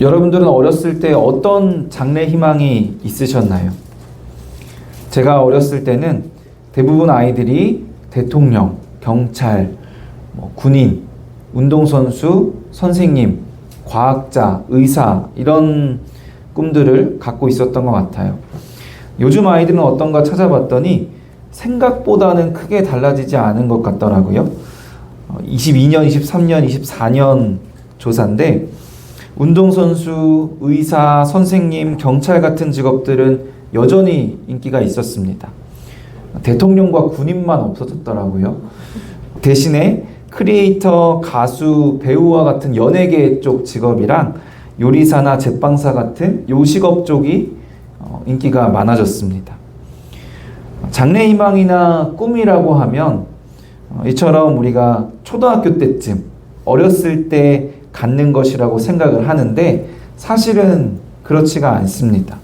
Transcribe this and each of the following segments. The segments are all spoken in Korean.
여러분들은 어렸을 때 어떤 장래 희망이 있으셨나요? 제가 어렸을 때는 대부분 아이들이 대통령, 경찰, 뭐 군인, 운동선수, 선생님, 과학자, 의사 이런 꿈들을 갖고 있었던 것 같아요. 요즘 아이들은 어떤가 찾아봤더니 생각보다는 크게 달라지지 않은 것 같더라고요. 22년, 23년, 24년 조사인데 운동선수, 의사, 선생님, 경찰 같은 직업들은 여전히 인기가 있었습니다. 대통령과 군인만 없어졌더라고요. 대신에 크리에이터, 가수, 배우와 같은 연예계 쪽 직업이랑 요리사나 제빵사 같은 요식업 쪽이 어, 인기가 많아졌습니다. 장래 희망이나 꿈이라고 하면 어, 이처럼 우리가 초등학교 때쯤 어렸을 때 갖는 것이라고 생각을 하는데 사실은 그렇지가 않습니다.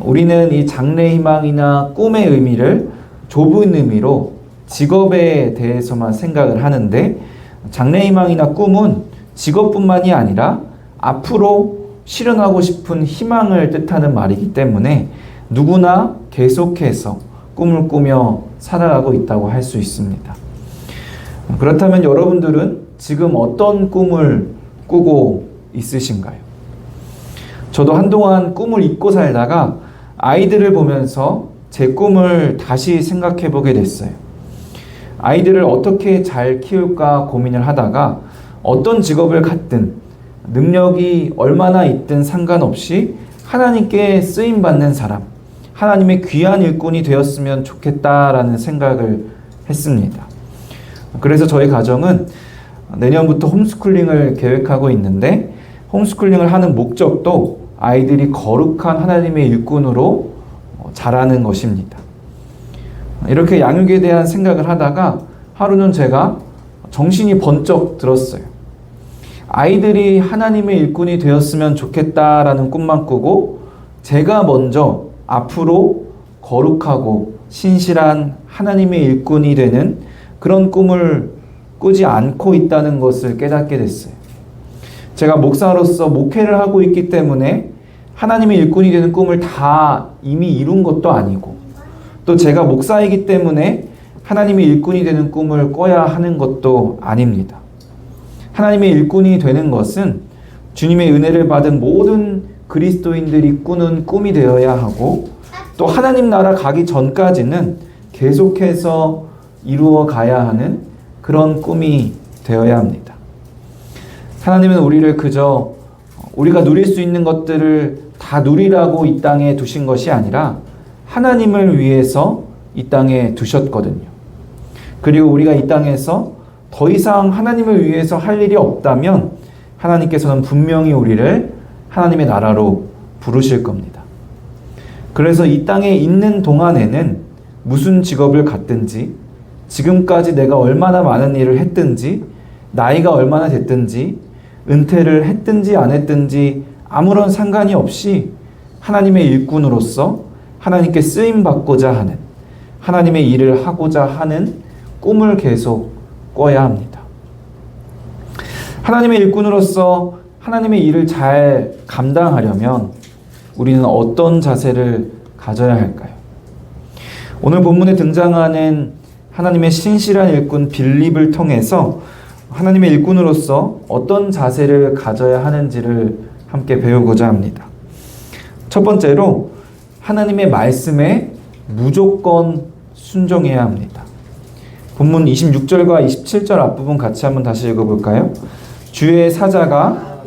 우리는 이 장래 희망이나 꿈의 의미를 좁은 의미로 직업에 대해서만 생각을 하는데 장래 희망이나 꿈은 직업뿐만이 아니라 앞으로 실현하고 싶은 희망을 뜻하는 말이기 때문에 누구나 계속해서 꿈을 꾸며 살아가고 있다고 할 수 있습니다. 그렇다면 여러분들은 지금 어떤 꿈을 꾸고 있으신가요? 저도 한동안 꿈을 잊고 살다가 아이들을 보면서 제 꿈을 다시 생각해 보게 됐어요. 아이들을 어떻게 잘 키울까 고민을 하다가 어떤 직업을 갖든 능력이 얼마나 있든 상관없이 하나님께 쓰임 받는 사람, 하나님의 귀한 일꾼이 되었으면 좋겠다라는 생각을 했습니다. 그래서 저희 가정은 내년부터 홈스쿨링을 계획하고 있는데 홈스쿨링을 하는 목적도 아이들이 거룩한 하나님의 일꾼으로 자라는 것입니다. 이렇게 양육에 대한 생각을 하다가 하루는 제가 정신이 번쩍 들었어요. 아이들이 하나님의 일꾼이 되었으면 좋겠다라는 꿈만 꾸고 제가 먼저 앞으로 거룩하고 신실한 하나님의 일꾼이 되는 그런 꿈을 꾸지 않고 있다는 것을 깨닫게 됐어요. 제가 목사로서 목회를 하고 있기 때문에 하나님의 일꾼이 되는 꿈을 다 이미 이룬 것도 아니고 또 제가 목사이기 때문에 하나님의 일꾼이 되는 꿈을 꿔야 하는 것도 아닙니다. 하나님의 일꾼이 되는 것은 주님의 은혜를 받은 모든 그리스도인들이 꾸는 꿈이 되어야 하고 또 하나님 나라 가기 전까지는 계속해서 이루어 가야 하는 그런 꿈이 되어야 합니다. 하나님은 우리를 그저 우리가 누릴 수 있는 것들을 다 누리라고 이 땅에 두신 것이 아니라 하나님을 위해서 이 땅에 두셨거든요. 그리고 우리가 이 땅에서 더 이상 하나님을 위해서 할 일이 없다면 하나님께서는 분명히 우리를 하나님의 나라로 부르실 겁니다. 그래서 이 땅에 있는 동안에는 무슨 직업을 갖든지 지금까지 내가 얼마나 많은 일을 했든지 나이가 얼마나 됐든지 은퇴를 했든지 안 했든지 아무런 상관이 없이 하나님의 일꾼으로서 하나님께 쓰임 받고자 하는 하나님의 일을 하고자 하는 꿈을 계속 꿔야 합니다. 하나님의 일꾼으로서 하나님의 일을 잘 감당하려면 우리는 어떤 자세를 가져야 할까요? 오늘 본문에 등장하는 하나님의 신실한 일꾼 빌립을 통해서 하나님의 일꾼으로서 어떤 자세를 가져야 하는지를 함께 배우고자 합니다. 첫 번째로 하나님의 말씀에 무조건 순종해야 합니다. 본문 26절과 27절 앞부분 같이 한번 다시 읽어볼까요? 주의 사자가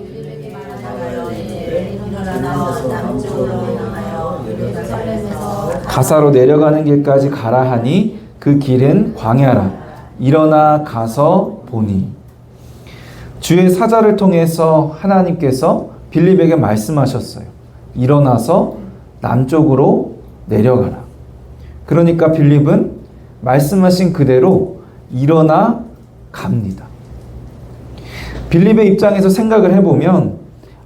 가사로 내려가는 길까지 가라 하니 그 길은 광야라. 일어나 가서 보니. 주의 사자를 통해서 하나님께서 빌립에게 말씀하셨어요. 일어나서 남쪽으로 내려가라. 그러니까 빌립은 말씀하신 그대로 일어나 갑니다. 빌립의 입장에서 생각을 해보면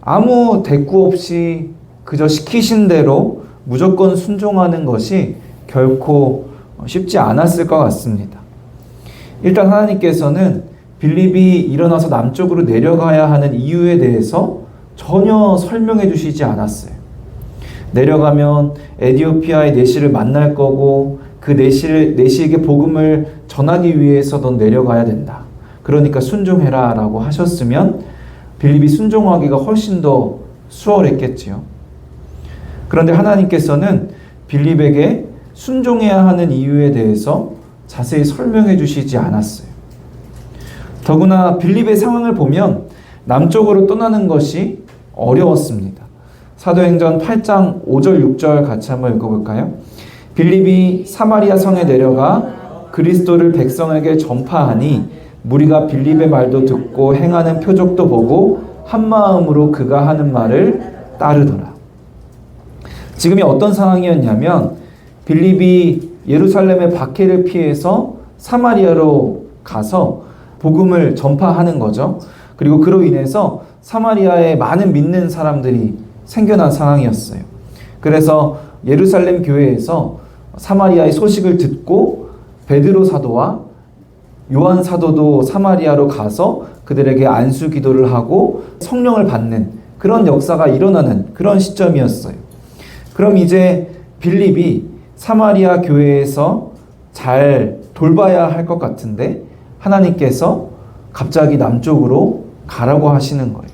아무 대꾸 없이 그저 시키신 대로 무조건 순종하는 것이 결코 쉽지 않았을 것 같습니다. 일단 하나님께서는 빌립이 일어나서 남쪽으로 내려가야 하는 이유에 대해서 전혀 설명해 주시지 않았어요. 내려가면 에디오피아의 내시를 만날 거고 그 내시를 내시에게 복음을 전하기 위해서 넌 내려가야 된다. 그러니까 순종해라 라고 하셨으면 빌립이 순종하기가 훨씬 더 수월했겠지요. 그런데 하나님께서는 빌립에게 순종해야 하는 이유에 대해서 자세히 설명해 주시지 않았어요. 더구나 빌립의 상황을 보면 남쪽으로 떠나는 것이 어려웠습니다. 사도행전 8장 5절 6절 같이 한번 읽어볼까요? 빌립이 사마리아 성에 내려가 그리스도를 백성에게 전파하니 무리가 빌립의 말도 듣고 행하는 표적도 보고 한 마음으로 그가 하는 말을 따르더라. 지금이 어떤 상황이었냐면 빌립이 예루살렘의 박해를 피해서 사마리아로 가서 복음을 전파하는 거죠. 그리고 그로 인해서 사마리아에 많은 믿는 사람들이 생겨난 상황이었어요. 그래서 예루살렘 교회에서 사마리아의 소식을 듣고 베드로 사도와 요한 사도도 사마리아로 가서 그들에게 안수 기도를 하고 성령을 받는 그런 역사가 일어나는 그런 시점이었어요. 그럼 이제 빌립이 사마리아 교회에서 잘 돌봐야 할 것 같은데 하나님께서 갑자기 남쪽으로 가라고 하시는 거예요.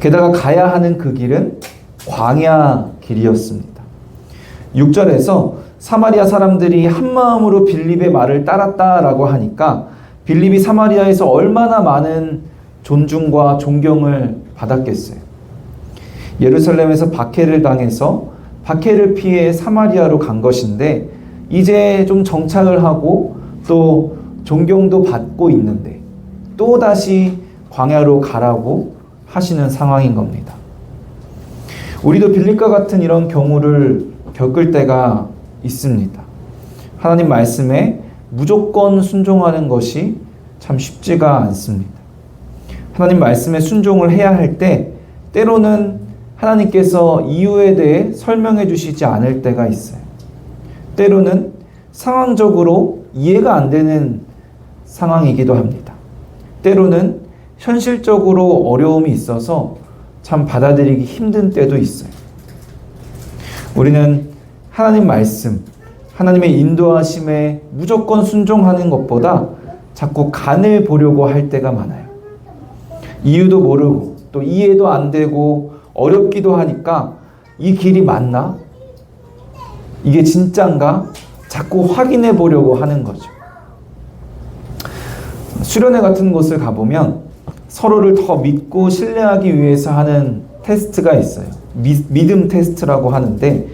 게다가 가야 하는 그 길은 광야 길이었습니다. 6절에서 사마리아 사람들이 한 마음으로 빌립의 말을 따랐다라고 하니까 빌립이 사마리아에서 얼마나 많은 존중과 존경을 받았겠어요. 예루살렘에서 박해를 당해서 박해를 피해 사마리아로 간 것인데 이제 좀 정착을 하고 또 존경도 받고 있는데 또 다시 광야로 가라고 하시는 상황인 겁니다. 우리도 빌립과 같은 이런 경우를 겪을 때가 있습니다. 하나님 말씀에 무조건 순종하는 것이 참 쉽지가 않습니다. 하나님 말씀에 순종을 해야 할 때 때로는 하나님께서 이유에 대해 설명해 주시지 않을 때가 있어요. 때로는 상황적으로 이해가 안 되는 상황이기도 합니다. 때로는 현실적으로 어려움이 있어서 참 받아들이기 힘든 때도 있어요. 우리는 하나님 말씀, 하나님의 인도하심에 무조건 순종하는 것보다 자꾸 간을 보려고 할 때가 많아요. 이유도 모르고 또 이해도 안 되고 어렵기도 하니까 이 길이 맞나? 이게 진짠가? 자꾸 확인해 보려고 하는 거죠. 수련회 같은 곳을 가보면 서로를 더 믿고 신뢰하기 위해서 하는 테스트가 있어요. 미, 믿음 테스트라고 하는데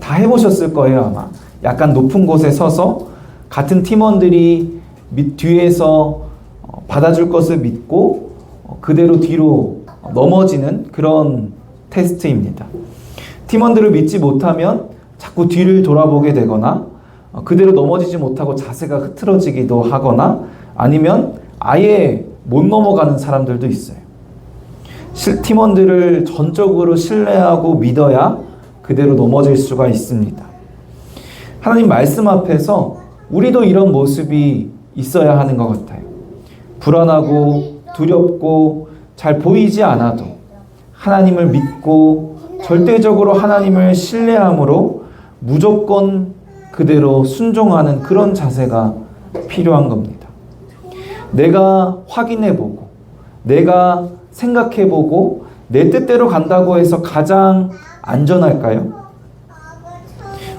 다 해보셨을 거예요, 아마. 약간 높은 곳에 서서 같은 팀원들이 밑 뒤에서 어, 받아줄 것을 믿고 어, 그대로 뒤로 넘어지는 그런 테스트입니다. 팀원들을 믿지 못하면 자꾸 뒤를 돌아보게 되거나 어, 그대로 넘어지지 못하고 자세가 흐트러지기도 하거나 아니면 아예 못 넘어가는 사람들도 있어요. 팀원들을 전적으로 신뢰하고 믿어야 그대로 넘어질 수가 있습니다. 하나님 말씀 앞에서 우리도 이런 모습이 있어야 하는 것 같아요. 불안하고 두렵고 잘 보이지 않아도 하나님을 믿고 절대적으로 하나님을 신뢰함으로 무조건 그대로 순종하는 그런 자세가 필요한 겁니다. 내가 확인해보고, 내가 생각해보고, 내 뜻대로 간다고 해서 가장 안전할까요?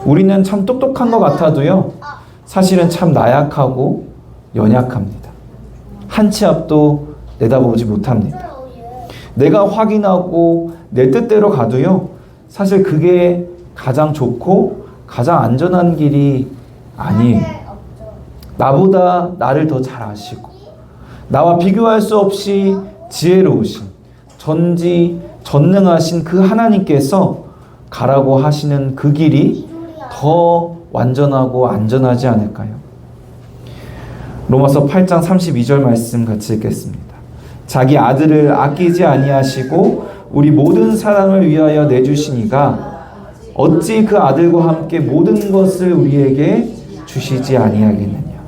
우리는 참 똑똑한 것 같아도요, 사실은 참 나약하고 연약합니다. 한 치 앞도 내다보지 못합니다. 내가 확인하고 내 뜻대로 가도요, 사실 그게 가장 좋고 가장 안전한 길이 아니에요. 나보다 나를 더 잘 아시고, 나와 비교할 수 없이 지혜로우신, 전지, 전능하신 그 하나님께서 가라고 하시는 그 길이 더 완전하고 안전하지 않을까요? 로마서 8장 32절 말씀 같이 읽겠습니다. 자기 아들을 아끼지 아니하시고 우리 모든 사람을 위하여 내주시니가 어찌 그 아들과 함께 모든 것을 우리에게 주시지 아니하겠느냐.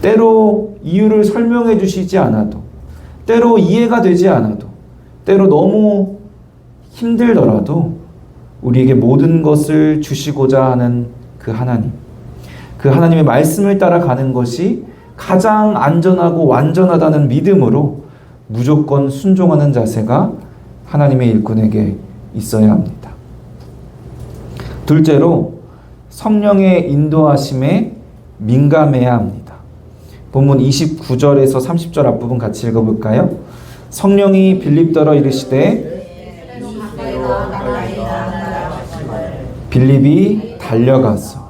때로 이유를 설명해 주시지 않아도 때로 이해가 되지 않아도 때로 너무 힘들더라도 우리에게 모든 것을 주시고자 하는 그 하나님. 그 하나님의 말씀을 따라가는 것이 가장 안전하고 완전하다는 믿음으로 무조건 순종하는 자세가 하나님의 일꾼에게 있어야 합니다. 둘째로 성령의 인도하심에 민감해야 합니다. 본문 29절에서 30절 앞부분 같이 읽어볼까요? 성령이 빌립더러 이르시되 빌립이 달려가서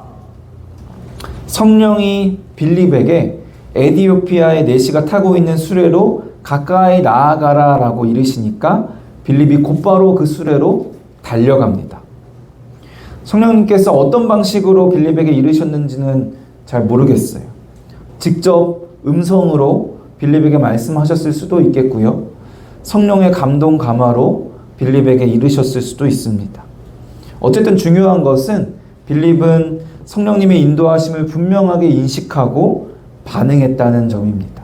성령이 빌립에게 에디오피아의 내시가 타고 있는 수레로 가까이 나아가라 라고 이르시니까 빌립이 곧바로 그 수레로 달려갑니다. 성령님께서 어떤 방식으로 빌립에게 이르셨는지는 잘 모르겠어요. 직접 음성으로 빌립에게 말씀하셨을 수도 있겠고요. 성령의 감동 감화로 빌립에게 이르셨을 수도 있습니다. 어쨌든 중요한 것은 빌립은 성령님의 인도하심을 분명하게 인식하고 반응했다는 점입니다.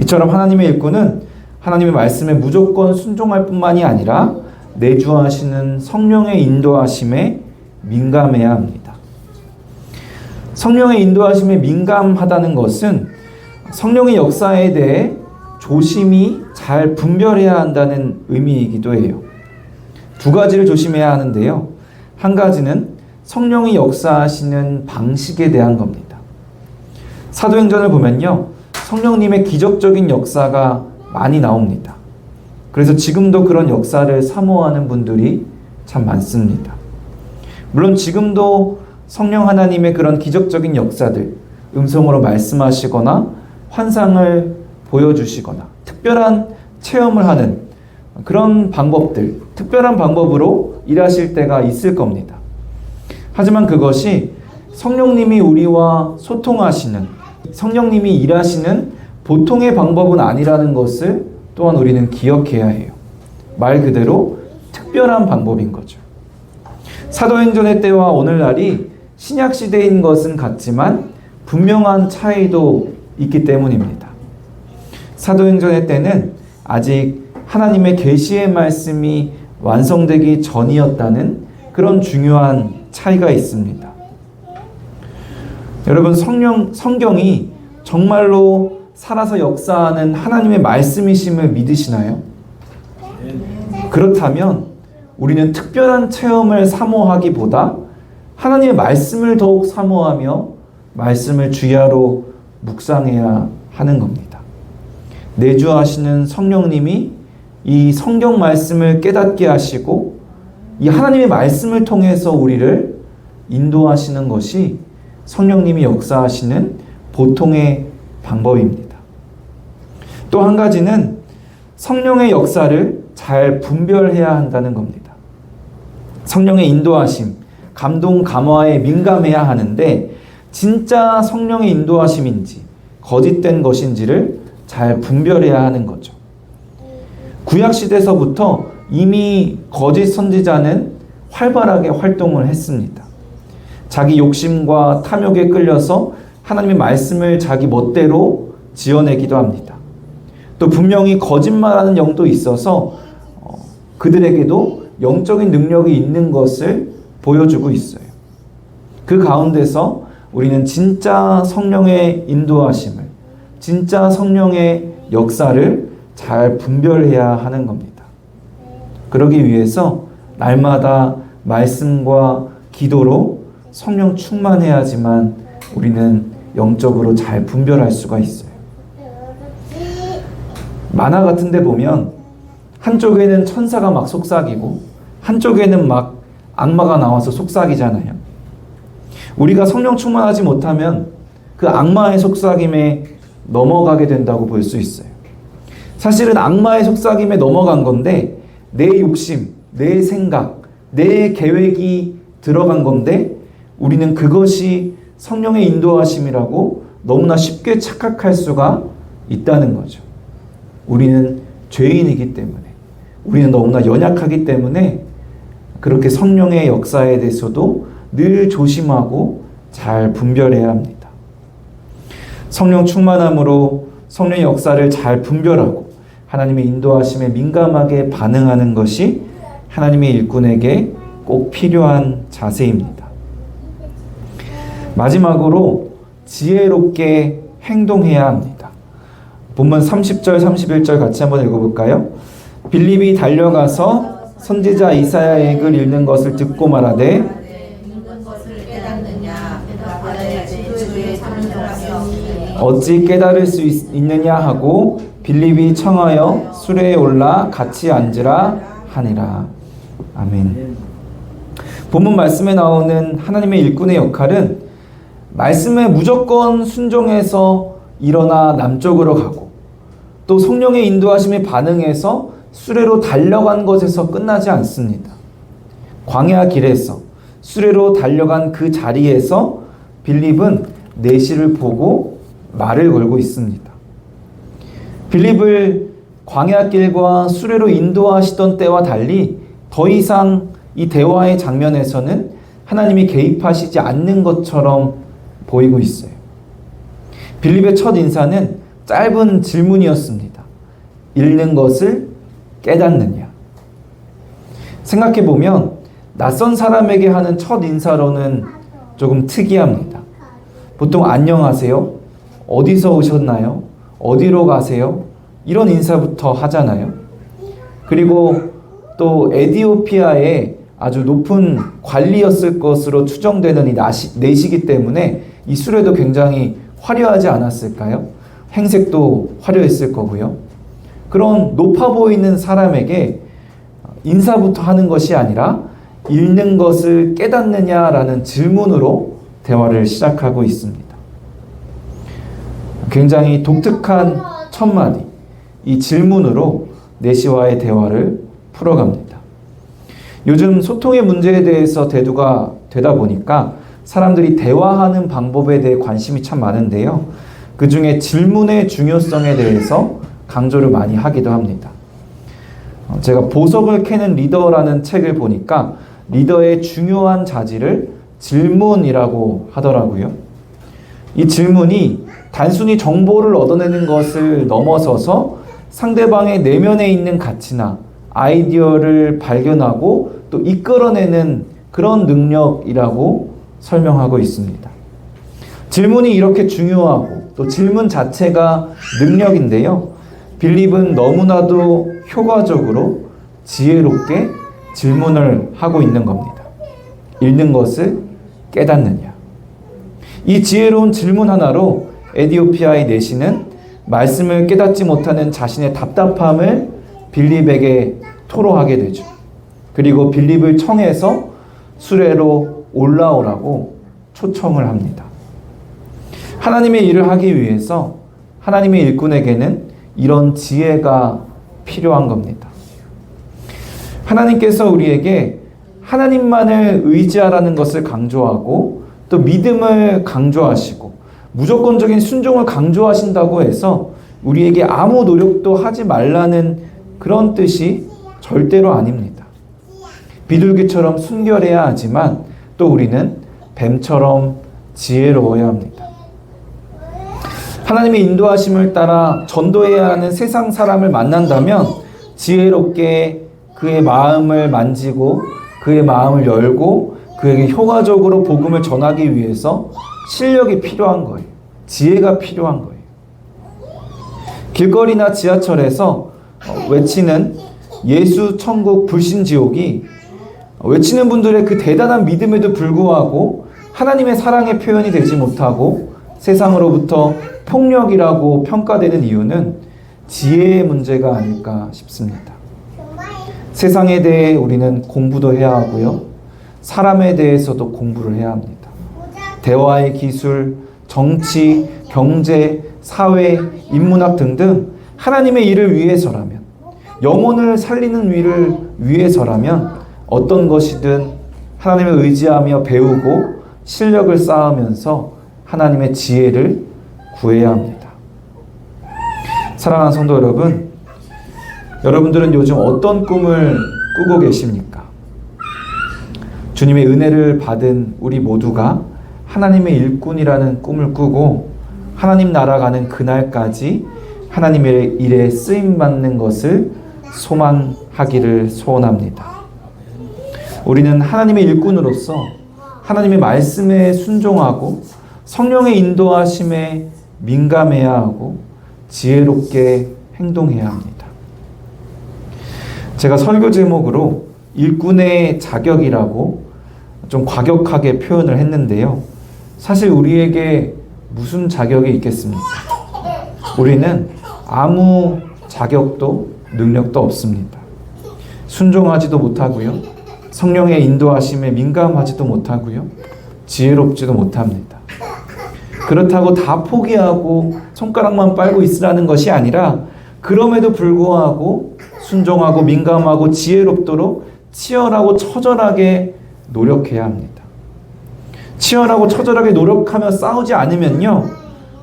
이처럼 하나님의 일꾼은 하나님의 말씀에 무조건 순종할 뿐만이 아니라 내주하시는 성령의 인도하심에 민감해야 합니다. 성령의 인도하심에 민감하다는 것은 성령의 역사에 대해 조심히 잘 분별해야 한다는 의미이기도 해요. 두 가지를 조심해야 하는데요. 한 가지는 성령이 역사하시는 방식에 대한 겁니다. 사도행전을 보면요. 성령님의 기적적인 역사가 많이 나옵니다. 그래서 지금도 그런 역사를 사모하는 분들이 참 많습니다. 물론 지금도 성령 하나님의 그런 기적적인 역사들, 음성으로 말씀하시거나 환상을 보여주시거나 특별한 체험을 하는 그런 방법들, 특별한 방법으로 일하실 때가 있을 겁니다. 하지만 그것이 성령님이 우리와 소통하시는, 성령님이 일하시는 보통의 방법은 아니라는 것을 또한 우리는 기억해야 해요. 말 그대로 특별한 방법인 거죠. 사도행전의 때와 오늘날이 신약 시대인 것은 같지만 분명한 차이도 있기 때문입니다. 사도행전의 때는 아직 하나님의 계시의 말씀이 완성되기 전이었다는 그런 중요한 차이가 있습니다. 여러분 성령 성경이 정말로 살아서 역사하는 하나님의 말씀이심을 믿으시나요? 그렇다면 우리는 특별한 체험을 사모하기보다 하나님의 말씀을 더욱 사모하며 말씀을 주야로 묵상해야 하는 겁니다. 내주하시는 성령님이 이 성경 말씀을 깨닫게 하시고 이 하나님의 말씀을 통해서 우리를 인도하시는 것이 성령님이 역사하시는 보통의 방법입니다. 또 한 가지는 성령의 역사를 잘 분별해야 한다는 겁니다. 성령의 인도하심, 감동, 감화에 민감해야 하는데 진짜 성령의 인도하심인지 거짓된 것인지를 잘 분별해야 하는 거죠. 구약 시대서부터 이미 거짓 선지자는 활발하게 활동을 했습니다. 자기 욕심과 탐욕에 끌려서 하나님의 말씀을 자기 멋대로 지어내기도 합니다. 또 분명히 거짓말하는 영도 있어서 어, 그들에게도 영적인 능력이 있는 것을 보여주고 있어요. 그 가운데서 우리는 진짜 성령의 인도하심을, 진짜 성령의 역사를 잘 분별해야 하는 겁니다. 그러기 위해서 날마다 말씀과 기도로 성령 충만해야지만 우리는 영적으로 잘 분별할 수가 있어요. 만화 같은 데 보면 한쪽에는 천사가 막 속삭이고 한쪽에는 막 악마가 나와서 속삭이잖아요. 우리가 성령 충만하지 못하면 그 악마의 속삭임에 넘어가게 된다고 볼 수 있어요. 사실은 악마의 속삭임에 넘어간 건데 내 욕심, 내 생각, 내 계획이 들어간 건데 우리는 그것이 성령의 인도하심이라고 너무나 쉽게 착각할 수가 있다는 거죠. 우리는 죄인이기 때문에 우리는 너무나 연약하기 때문에 그렇게 성령의 역사에 대해서도 늘 조심하고 잘 분별해야 합니다. 성령 충만함으로 성령의 역사를 잘 분별하고 하나님의 인도하심에 민감하게 반응하는 것이 하나님의 일꾼에게 꼭 필요한 자세입니다. 마지막으로 지혜롭게 행동해야 합니다. 본문 30절, 31절 같이 한번 읽어볼까요? 빌립이 달려가서 선지자 이사야의 글 읽는 것을 듣고 말하되 어찌 깨달을 수 있, 있느냐 하고 빌립이 청하여 수레에 올라 같이 앉으라 하니라. 아멘. 본문 말씀에 나오는 하나님의 일꾼의 역할은 말씀에 무조건 순종해서 일어나 남쪽으로 가고 또 성령의 인도하심에 반응해서 수레로 달려간 것에서 끝나지 않습니다. 광야 길에서 수레로 달려간 그 자리에서 빌립은 내시를 보고 말을 걸고 있습니다. 빌립을 광야길과 수레로 인도하시던 때와 달리 더 이상 이 대화의 장면에서는 하나님이 개입하시지 않는 것처럼 보이고 있어요. 빌립의 첫 인사는 짧은 질문이었습니다. 읽는 것을 깨닫느냐? 생각해 보면 낯선 사람에게 하는 첫 인사로는 조금 특이합니다. 보통 안녕하세요. 어디서 오셨나요? 어디로 가세요? 이런 인사부터 하잖아요. 그리고 또 에디오피아의 아주 높은 관리였을 것으로 추정되는 이 나시, 내시기 때문에 이 수레도 굉장히 화려하지 않았을까요? 행색도 화려했을 거고요. 그런 높아 보이는 사람에게 인사부터 하는 것이 아니라 읽는 것을 깨닫느냐라는 질문으로 대화를 시작하고 있습니다. 굉장히 독특한 첫마디, 이 질문으로 내시와의 대화를 풀어갑니다. 요즘 소통의 문제에 대해서 대두가 되다 보니까 사람들이 대화하는 방법에 대해 관심이 참 많은데요. 그 중에 질문의 중요성에 대해서 강조를 많이 하기도 합니다. 어, 제가 보석을 캐는 리더라는 책을 보니까 리더의 중요한 자질을 질문이라고 하더라고요. 이 질문이 단순히 정보를 얻어내는 것을 넘어서서 상대방의 내면에 있는 가치나 아이디어를 발견하고 또 이끌어내는 그런 능력이라고 설명하고 있습니다. 질문이 이렇게 중요하고 또 질문 자체가 능력인데요. 빌립은 너무나도 효과적으로 지혜롭게 질문을 하고 있는 겁니다. 읽는 것을 깨닫느냐. 이 지혜로운 질문 하나로 에디오피아의 내시는 말씀을 깨닫지 못하는 자신의 답답함을 빌립에게 토로하게 되죠. 그리고 빌립을 청해서 수레로 올라오라고 초청을 합니다. 하나님의 일을 하기 위해서 하나님의 일꾼에게는 이런 지혜가 필요한 겁니다. 하나님께서 우리에게 하나님만을 의지하라는 것을 강조하고 또 믿음을 강조하시고 무조건적인 순종을 강조하신다고 해서 우리에게 아무 노력도 하지 말라는 그런 뜻이 절대로 아닙니다. 비둘기처럼 순결해야 하지만 또 우리는 뱀처럼 지혜로워야 합니다. 하나님의 인도하심을 따라 전도해야 하는 세상 사람을 만난다면 지혜롭게 그의 마음을 만지고 그의 마음을 열고 그에게 효과적으로 복음을 전하기 위해서 실력이 필요한 거예요. 지혜가 필요한 거예요. 길거리나 지하철에서 어, 외치는 예수 천국 불신 지옥이 외치는 분들의 그 대단한 믿음에도 불구하고 하나님의 사랑의 표현이 되지 못하고 세상으로부터 폭력이라고 평가되는 이유는 지혜의 문제가 아닐까 싶습니다. 세상에 대해 우리는 공부도 해야 하고요. 사람에 대해서도 공부를 해야 합니다. 대화의 기술, 정치, 경제, 사회, 인문학 등등 하나님의 일을 위해서라면, 영혼을 살리는 일을 위해서라면 어떤 것이든 하나님을 의지하며 배우고 실력을 쌓으면서 하나님의 지혜를 구해야 합니다. 사랑하는 성도 여러분, 여러분들은 요즘 어떤 꿈을 꾸고 계십니까? 주님의 은혜를 받은 우리 모두가 하나님의 일꾼이라는 꿈을 꾸고 하나님 나라 가는 그날까지 하나님의 일에 쓰임 받는 것을 소망하기를 소원합니다. 우리는 하나님의 일꾼으로서 하나님의 말씀에 순종하고 성령의 인도하심에 민감해야 하고 지혜롭게 행동해야 합니다. 제가 설교 제목으로 일꾼의 자격이라고 좀 과격하게 표현을 했는데요. 사실 우리에게 무슨 자격이 있겠습니까? 우리는 아무 자격도 능력도 없습니다. 순종하지도 못하고요. 성령의 인도하심에 민감하지도 못하고요. 지혜롭지도 못합니다. 그렇다고 다 포기하고 손가락만 빨고 있으라는 것이 아니라 그럼에도 불구하고 순종하고 민감하고 지혜롭도록 치열하고 처절하게 노력해야 합니다. 치열하고 처절하게 노력하며 싸우지 않으면요.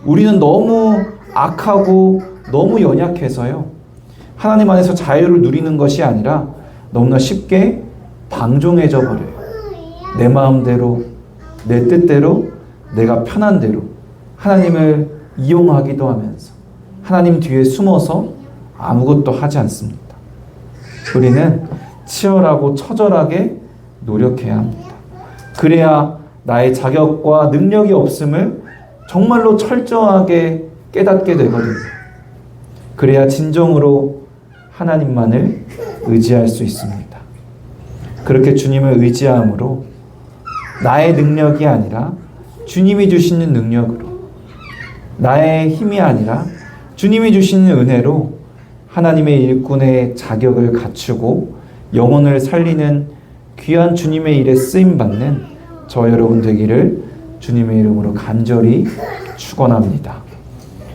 우리는 너무 악하고 너무 연약해서요. 하나님 안에서 자유를 누리는 것이 아니라 너무나 쉽게 방종해져 버려요. 내 마음대로, 내 뜻대로, 내가 편한 대로 하나님을 이용하기도 하면서 하나님 뒤에 숨어서 아무것도 하지 않습니다. 우리는 치열하고 처절하게 노력해야 합니다. 그래야 나의 자격과 능력이 없음을 정말로 철저하게 깨닫게 되거든요. 그래야 진정으로 하나님만을 의지할 수 있습니다. 그렇게 주님을 의지함으로 나의 능력이 아니라 주님이 주시는 능력으로 나의 힘이 아니라 주님이 주시는 은혜로 하나님의 일꾼의 자격을 갖추고 영혼을 살리는 귀한 주님의 일에 쓰임 받는 저 여러분 되기를 주님의 이름으로 간절히 축원합니다.